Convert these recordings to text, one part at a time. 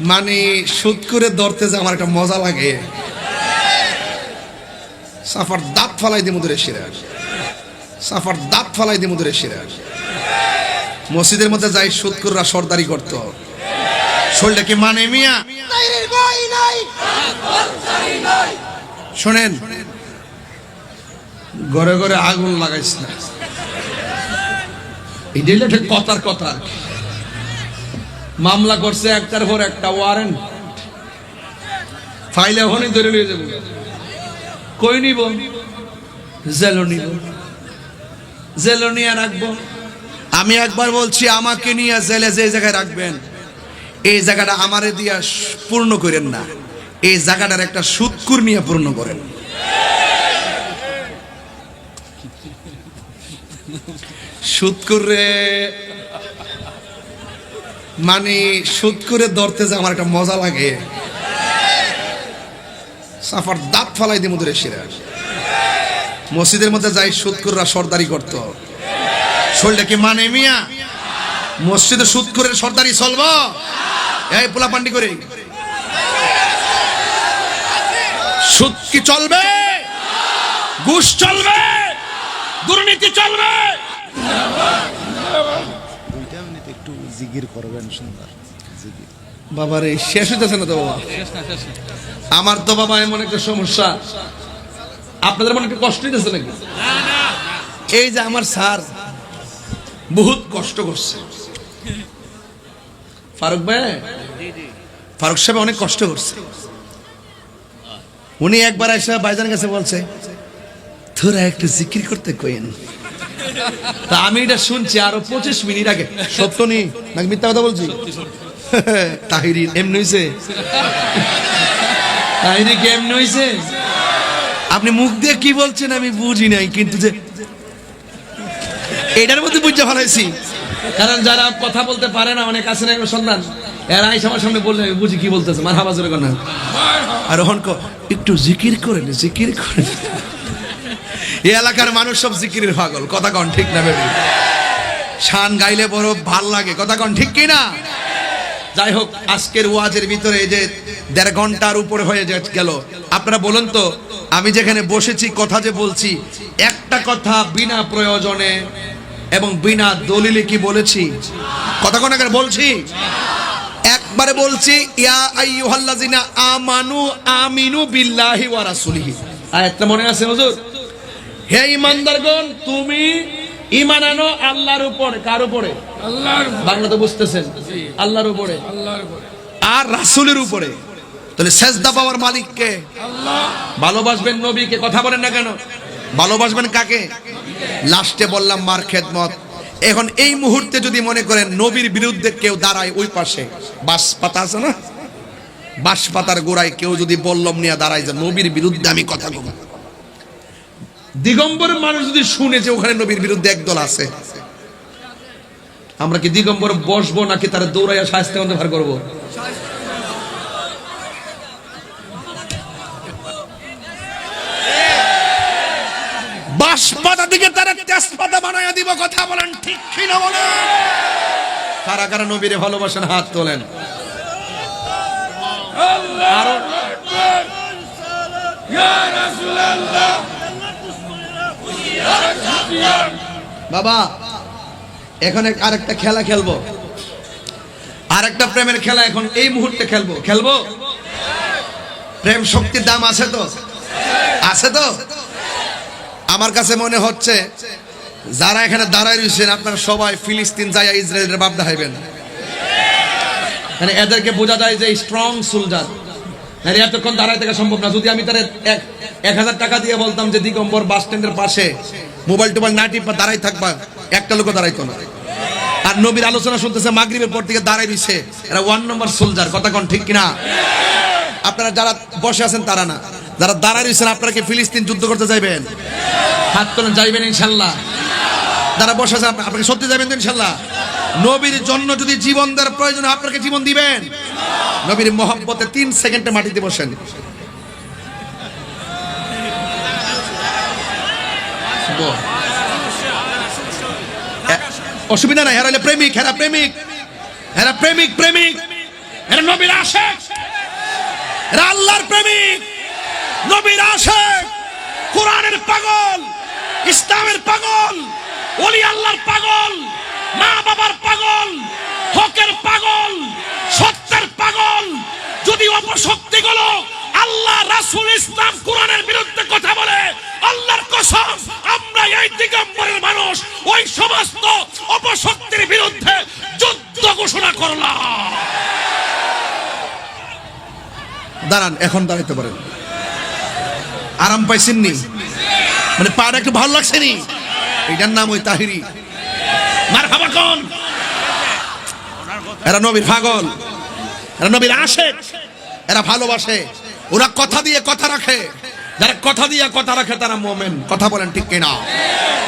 মানে সুদ করে ধরতে যে আমার একটা মজা লাগে। সাফার দাঁত ফালাই দি মুদুরে শিরা। সাফার দাঁত ফালাই দি মুদুরে শিরা। মসজিদের মধ্যে যাই সুদকুররা সর্দারি করতো। শরীরটা কি মানে মিয়া? শোনেন ঘরে ঘরে আগুন লাগাইছ না। ঠিক কথার কথা। মামলা করছে একটার পর একটা ওয়ারেন্ট ফাইলে ওখানে ধরে নিয়ে যাব। কই নিব? জেলো নিব। নিয়ে রাখব। আমি একবার বলছি, আমাকে নিয়ে জেলে যে জায়গায় রাখবেন, এই জায়গাটা আমারে দিয়া পূর্ণ করেন না। এই জায়গাটার একটা সুৎকুর নিয়ে পূর্ণ করেন। সুৎকুর রে। মানে সুৎকুরে ধরতে যে আমার একটা মজা লাগে। সাফার দাঁত ফালাই দি মুদুরে শিরা। মসজিদের মধ্যে যাই সুৎকুররা সর্দারি করতো। শরীরটা কি মানে মিয়া? মসজিদে সুৎকুরের সর্দারি চলব? এই পোলা পান্ডি করে। সুদ কি চলবে? ঘুষ চলবে? দুর্নীতি চলবে? জিগির করবেন সুন্দর। বাবারে, শেষ হইতেছে না তো বাবা? আমার তো বাবা এমন একটা সমস্যা। আপনাদের মনে একটা কষ্ট হইতেছে নাকি? এই যে আমার স্যার বহুত কষ্ট করছে। ফারুক ভাই? ফারুক সাহেব অনেক কষ্ট করছে। উনি একবার এসে বাইজানের কাছে বলছে, তোরা একটু জিকির করতে কইন তা আমি এটা শুনছি আরও পঁচিশ মিনিট আগে। সত্য নেই নাকি মিথ্যা কথা বলছি? তাহিরি এমনি হইছে। তাহিরি কেমনি হইছে? আপনি মুখ দিয়ে কি বলছেন আমি বুঝি নাই কিন্তু যে এটার মধ্যে বুঝতে ফেলাইছি কারণ যারা কথা বলতে পারে না অনেক আছে না সন্তান এরা আইসা আমার সামনে বললে আমি বুঝি কি বলতেছে মার হাবাজরে না। আর ওহন ক একটু জিকির করেন জিকির করেন এই এলাকার মানুষ সব জিকিরের পাগল। কথা কন, ঠিক না বেবি? শান গাইলে বড় ভালো লাগে। কথা কন, ঠিক কি না যাই হোক, আজকের ওয়াজের ভিতরে এই যে দেড় ঘণ্টার উপরে হয়ে গেল, আপনারা বলুন তো, আমি যেখানে বসেছি, কথা যে বলছি, একটা কথা বিনা প্রয়োজনে এবং বিনা দলিলে কি বলেছি? কথা কোন বলছি। একবারে বলছি, ইয়া আইয়ুহাল্লাযিনা আমানু আমিনু বিল্লাহি ওয়া রাসূলিহি। আয়াতটা মনে আছে, হুজুর? হে ইমানদারগণ তুমি ইমান আনো আল্লাহর উপরে। কার উপরে? আল্লাহর বাংলা তো বুঝতেছেন? আল্লাহর উপরে। আল্লাহর উপরে। আর রাসূলের উপরে। তাহলে সেজদা পাওয়ার মালিককে? আল্লাহ। ভালোবাসবেন নবীকে কথা বলেন না কেন? ভালোবাসবেন কাকে? লাস্টে বললাম মার খেদমত। এখন এই মুহূর্তে যদি মনে করেন নবীর বিরুদ্ধে কেউ দাঁড়ায় ওই পাশে বাস পাতা আছে না? বাঁশ পাতার গোড়ায় কেউ যদি বললম নিয়ে দাঁড়ায় যে নবীর বিরুদ্ধে আমি কথা বলব। দিগম্বর মানুষ যদি শুনে যে ওখানে নবীর বিরুদ্ধে একদল আছে। আমরা কি দিগম্বর বসবো নাকি তারা দৌড়াইয়া শাস্তি অন্ধকার করব? দিকে তারা বানাইয়া দিব, কথা বলেন ঠিক বলেন? নবীরে ভালোবাসেন, হাত তোলেন। আরও বাবা, এখন আরেকটা খেলা খেলব। আরেকটা প্রেমের খেলা এখন এই মুহূর্তে খেলব। খেলব? প্রেম শক্তির দাম আছে তো? আছে তো? আমার কাছে মনে হচ্ছে, যারা এখানে দাঁড়ায় রয়েছেন, আপনারা সবাই ফিলিস্তিন যাইয়া ইসরায়েলের বাপ দেখাইবেন। মানে এদেরকে বোঝা যায় যে স্ট্রং সোলজার মানে এতক্ষণ দাঁড়ায় থাকা সম্ভব না। যদি আমি তার এক এক হাজার টাকা দিয়ে বলতাম যে দিগম্বর বাস স্ট্যান্ডের পাশে মোবাইল টোবাইল না টিপা দাঁড়াই থাকবা, একটা লোক দাঁড়াইতো না। আর নবীর আলোচনা শুনতেছে, মাগরিবের পর থেকে দাঁড়াই রইছে। এরা ওয়ান নম্বর সোলজার কথা কোন ঠিক কিনা? আপনারা যারা বসে আছেন, তারা না। যারা দাঁড়াই রয়েছেন আপনারা কি ফিলিস্তিন যুদ্ধ করতে যাইবেন? হাত তোলেন, যাইবেন ইনশাল্লাহ। যারা বসে আছেন, আপনি- আপনাকে সত্যি যাবেন তো ইনশাল্লাহ? নবীর জন্য যদি জীবন দেওয়ার প্রয়োজন আপনাকে জীবন দিবেন? নবীর মহব্বতে তিন সেকেন্ডে মাটিতে বসেন। অসুবিধা নাই হেরালে প্রেমিক, হেরা প্রেমিক হেরা প্রেমিক প্রেমিক, হেরা নবীর আশেক এরা আল্লাহর প্রেমিক, নবীর আশেক, কোরআনের পাগল, ইসলামের পাগল, ওলি আল্লাহর পাগল মা বাবার পাগল, হকের পাগল সত্যের পাগল। যদি অপশক্তিগুলো আল্লাহ রাসূল ইসলাম কোরআনের বিরুদ্ধে কথা বলে আল্লাহর কসম আমরা এই দিগম্বরের মানুষ ওই সমস্ত অপশক্তির বিরুদ্ধে যুদ্ধ ঘোষণা করলাম। দাঁড়ান এখন দাঁড়াইতে পারেন। আরাম পাইছেন নি? মানে পাটা একটু ভালো লাগছে নি? এটার নাম ওই তাহিরি। মার খাবা কোন? এরা নবীর পাগল। এরা নবীর এরা ভালোবাসে। ওরা কথা দিয়ে কথা রাখে। যারা কথা দিয়ে কথা রাখে, তারা মোমেন। কথা বলেন ঠিক কিনা?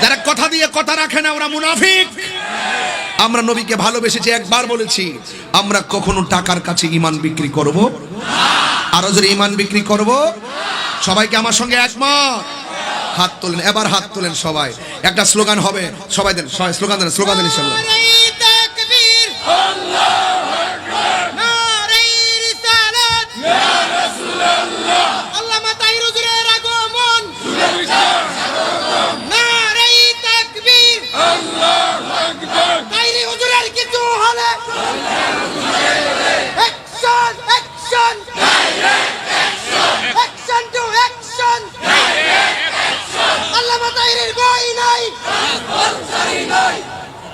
যারা কথা দিয়ে কথা রাখে না, ওরা মুনাফিক। আমরা নবীকে ভালোবেসেছি একবার বলেছি, আমরা কখনো টাকার কাছে ইমান বিক্রি করব? আরও যদি ইমান বিক্রি করব? সবাইকে আমার সঙ্গে একমত? হাত তোলেন, এবার হাত তোলেন সবাই। একটা স্লোগান হবে। সবাই দেন, সবাই স্লোগান দেন স্লোগান দেন ইনশাল্লাহ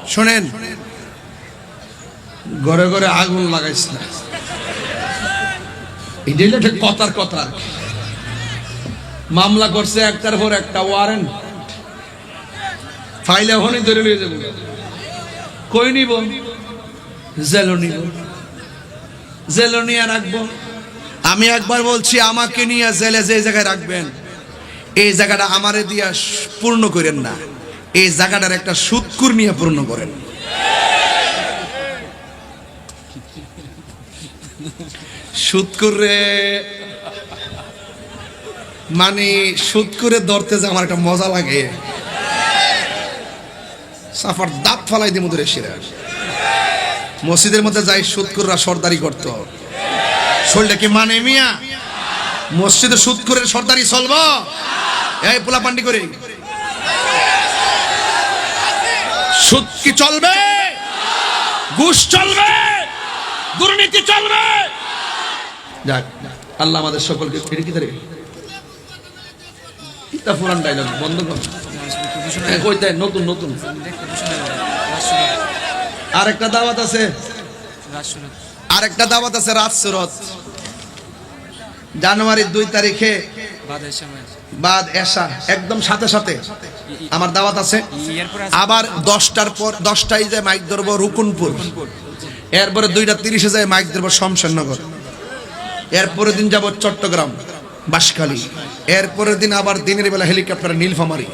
শোনেন, ঘরে ঘরে আগুন লাগাইস না এটাই কথার কথা মামলা করছে একটার পর একটা ওয়ারেন্ট ফাইলে এখনই ধরে নিয়ে যাব। কই নিব? জেলো নিব। নিয়ে রাখব। আমি একবার বলছি, আমাকে নিয়ে জেলে যে জায়গায় রাখবেন, এই জায়গাটা আমারে দিয়া পূর্ণ করেন না। এই জায়গাটার একটা সুৎকুর নিয়ে পূর্ণ করেন। সুৎকুর রে। মানে সুৎকুরে ধরতে যে আমার একটা মজা লাগে। সাফার দাঁত ফালাই দিয়ে মধুরে শিরা। মসজিদের মধ্যে যাই সুৎকুররা সর্দারি করত। শরীরটা কি মানে মিয়া? মসজিদে সুৎকুরের সর্দারি চলব? এই পোলা পান্ডি করে। সুদ কি চলবে? ঘুষ চলবে? দুর্নীতি চলবে? যাক, আল্লাহ আমাদের সকলকে এটা কি তারিখ? কিতা পুরান ডায়লগ বন্ধ কর। কই দেয়? নতুন নতুন। আরেকটা দাওয়াত আছে। আরেকটা দাওয়াত আছে রাত সুরত। জানুয়ারির দুই তারিখে বাদ এসা একদম সাথে সাথে। আমার দাওয়াত আছে। আবার দশটার পর দশটায় যায় মাইক ধরবো রুকুনপুর। এরপরে দুইটা তিরিশে যায় মাইক ধরবো শমশেরনগর। এরপরের দিন যাব চট্টগ্রাম বাঁশখালী। এরপরের দিন আবার দিনের বেলা হেলিকপ্টার নীলফামারি।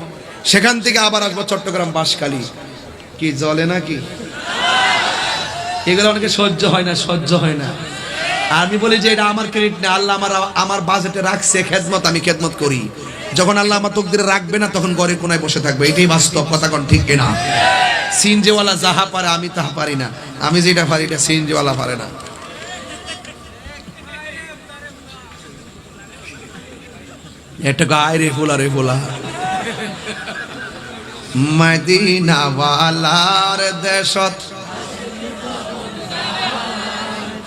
সেখান থেকে আবার আসব চট্টগ্রাম বাঁশখালী। কি জলে নাকি? এগুলো অনেকে সহ্য হয় না সহ্য হয় না। আমি বলি যে এটা আমার ক্রেডিট না আল্লাহ আমার আমার বাজেটে রাখছে, খেদমত, আমি খেদমত করি। যখন আল্লাহ আমার তকদিরে রাখবে না, তখন ঘরে কোনায় বসে থাকবে। এটাই বাস্তব কথা কোন, ঠিক কিনা? সিনজেওয়ালা যাহা পারে, আমি তাহা পারি না। আমি যেটা পারি, এটা সিনজেওয়ালা পারে না। এটা গায় রে ফোলা রে ফোলা মদিনাওয়ালার দেশত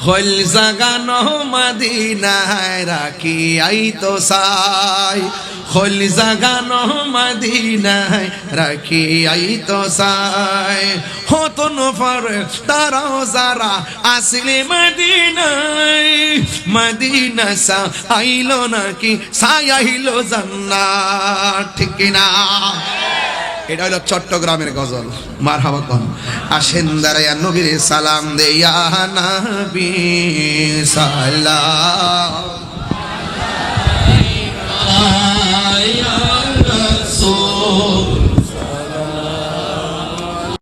হইল জাগানো মদিনায়, রাখি আই তো সাই। হল জাগানো মদিনায়, রাখি আই তো সাই। হতন ফর তারাও যারা আসলে মদিনায়, মদিনা সা আইলো নাকি, সাই আইলো জান্নাত, ঠিক না এটা হলো চট্টগ্রামের গজল মার হাবাকন আসেন দাঁড়াইয়া নবীর সালাম দেয়া নবী সালাম আয়া